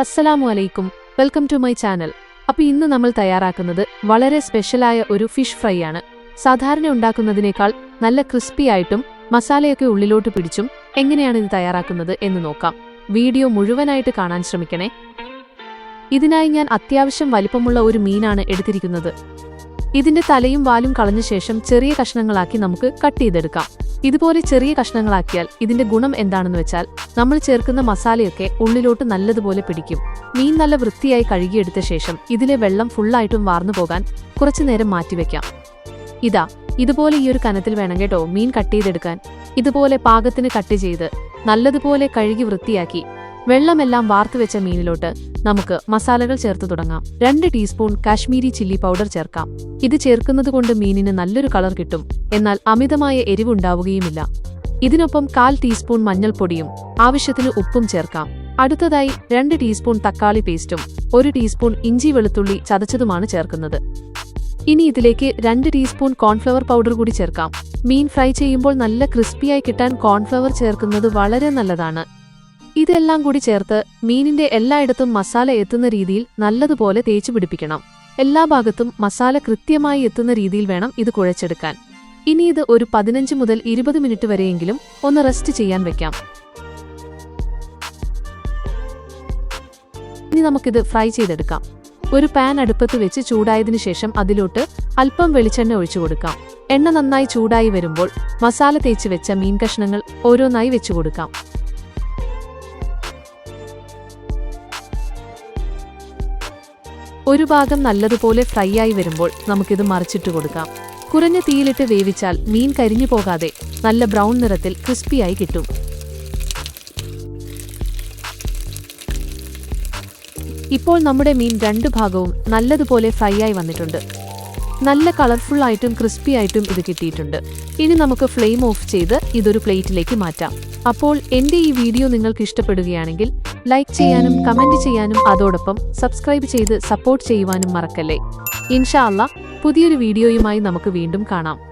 അസ്സലാമു അലൈക്കും. Welcome to my channel. അപ്പോൾ ഇന്ന് നമ്മൾ തയ്യാറാക്കുന്നത് വളരെ സ്പെഷ്യലായ ഒരു ഫിഷ് ഫ്രൈ ആണ് സാധാരണ ഉണ്ടാക്കുന്നതിനേക്കാൾ നല്ല ക്രിസ്പി ആയിട്ടും മസാലയൊക്കെ ഉള്ളിലോട്ട് പിടിച്ചും എങ്ങനെയാണ് ഇത് തയ്യാറാക്കുന്നത് എന്ന് നോക്കാം. വീഡിയോ മുഴുവനായിട്ട് കാണാൻ ശ്രമിക്കണേ. ഇതിനായി ഞാൻ അത്യാവശ്യം വലിപ്പമുള്ള ഒരു മീനാണ് എടുത്തിരിക്കുന്നത്. ഇതിന്റെ തലയും വാലും കളഞ്ഞ ശേഷം ചെറിയ കഷ്ണങ്ങളാക്കി നമുക്ക് കട്ട് ചെയ്തെടുക്കാം. ഇതുപോലെ ചെറിയ കഷ്ണങ്ങളാക്കിയാൽ ഇതിന്റെ ഗുണം എന്താണെന്ന് വെച്ചാൽ നമ്മൾ ചേർക്കുന്ന മസാലയൊക്കെ ഉള്ളിലോട്ട് നല്ലതുപോലെ പിടിക്കും. മീൻ നല്ല വൃത്തിയായി കഴുകിയെടുത്ത ശേഷം ഇതിലെ വെള്ളം ഫുള്ളായിട്ടും വാർന്നു പോകാൻ കുറച്ചു നേരം മാറ്റിവെക്കാം ഇതാ ഇതുപോലെ ഈ ഒരു കനത്തിൽ വേണം കേട്ടോ മീൻ കട്ട് ചെയ്തെടുക്കാൻ. ഇതുപോലെ പാകത്തിന് കട്ട് ചെയ്ത് നല്ലതുപോലെ കഴുകി വൃത്തിയാക്കി വെള്ളമെല്ലാം വാർത്തു വെച്ച മീനിലോട്ട് നമുക്ക് മസാലകൾ ചേർത്ത് തുടങ്ങാം. രണ്ട് ടീസ്പൂൺ കാശ്മീരി ചില്ലി പൗഡർ ചേർക്കാം. ഇത് ചേർക്കുന്നത് കൊണ്ട് മീനിന് നല്ലൊരു കളർ കിട്ടും. എന്നാൽ അമിതമായ എരിവുണ്ടാവുകയുമില്ല. ഇതിനൊപ്പം കാൽ ടീസ്പൂൺ മഞ്ഞൾപ്പൊടിയും ആവശ്യത്തിന് ഉപ്പും ചേർക്കാം. അടുത്തതായി രണ്ട് ടീസ്പൂൺ തക്കാളി പേസ്റ്റും ഒരു ടീസ്പൂൺ ഇഞ്ചി വെളുത്തുള്ളി ചതച്ചതുമാണ് ചേർക്കുന്നത്. ഇനി ഇതിലേക്ക് രണ്ട് ടീസ്പൂൺ കോൺഫ്ലവർ പൗഡർ കൂടി ചേർക്കാം. മീൻ ഫ്രൈ ചെയ്യുമ്പോൾ നല്ല ക്രിസ്പിയായി കിട്ടാൻ കോൺഫ്ലവർ ചേർക്കുന്നത് വളരെ നല്ലതാണ്. ഇതെല്ലാം കൂടി ചേർത്ത് മീനിന്റെ എല്ലായിടത്തും മസാല എത്തുന്ന രീതിയിൽ നല്ലതുപോലെ തേച്ചു പിടിപ്പിക്കണം. എല്ലാ ഭാഗത്തും മസാല കൃത്യമായി എത്തുന്ന രീതിയിൽ വേണം ഇത് കുഴച്ചെടുക്കാൻ. ഇനി ഇത് ഒരു പതിനഞ്ച് മുതൽ ഇരുപത് മിനിറ്റ് വരെയെങ്കിലും ഒന്ന് റെസ്റ്റ് ചെയ്യാൻ വെക്കാം. ഇനി നമുക്കിത് ഫ്രൈ ചെയ്തെടുക്കാം. ഒരു പാൻ അടുപ്പത്ത് വെച്ച് ചൂടായതിനു ശേഷം അതിലോട്ട് അല്പം വെളിച്ചെണ്ണ ഒഴിച്ചു കൊടുക്കാം. എണ്ണ നന്നായി ചൂടായി വരുമ്പോൾ മസാല തേച്ച് വെച്ച മീൻ കഷ്ണങ്ങൾ ഓരോന്നായി വെച്ചു കൊടുക്കാം. ഒരു ഭാഗം നല്ലതുപോലെ ഫ്രൈ ആയി വരുമ്പോൾ നമുക്കിത് മറിച്ചിട്ട് കൊടുക്കാം. കുറഞ്ഞ തീയിലിട്ട് വേവിച്ചാൽ മീൻ കരിഞ്ഞു പോകാതെ നല്ല ബ്രൗൺ നിറത്തിൽ ക്രിസ്പിയായി കിട്ടും. ഇപ്പോൾ നമ്മുടെ മീൻ രണ്ട് ഭാഗവും നല്ലതുപോലെ ഫ്രൈ ആയി വന്നിട്ടുണ്ട്. നല്ല കളർഫുൾ ആയിട്ടും ക്രിസ്പി ആയിട്ടും ഇത് കിട്ടിയിട്ടുണ്ട്. ഇനി നമുക്ക് ഫ്ലെയിം ഓഫ് ചെയ്ത് ഇതൊരു പ്ലേറ്റിലേക്ക് മാറ്റാം. അപ്പോൾ എന്റെ ഈ വീഡിയോ നിങ്ങൾക്ക് ഇഷ്ടപ്പെടുകയാണെങ്കിൽ ലൈക്ക് ചെയ്യാനും കമന്റ് ചെയ്യാനും അതോടൊപ്പം സബ്സ്ക്രൈബ് ചെയ്ത് സപ്പോർട്ട് ചെയ്യുവാനും മറക്കല്ലേ. ഇൻഷാ അല്ലാ പുതിയൊരു വീഡിയോയുമായി നമുക്ക് വീണ്ടും കാണാം.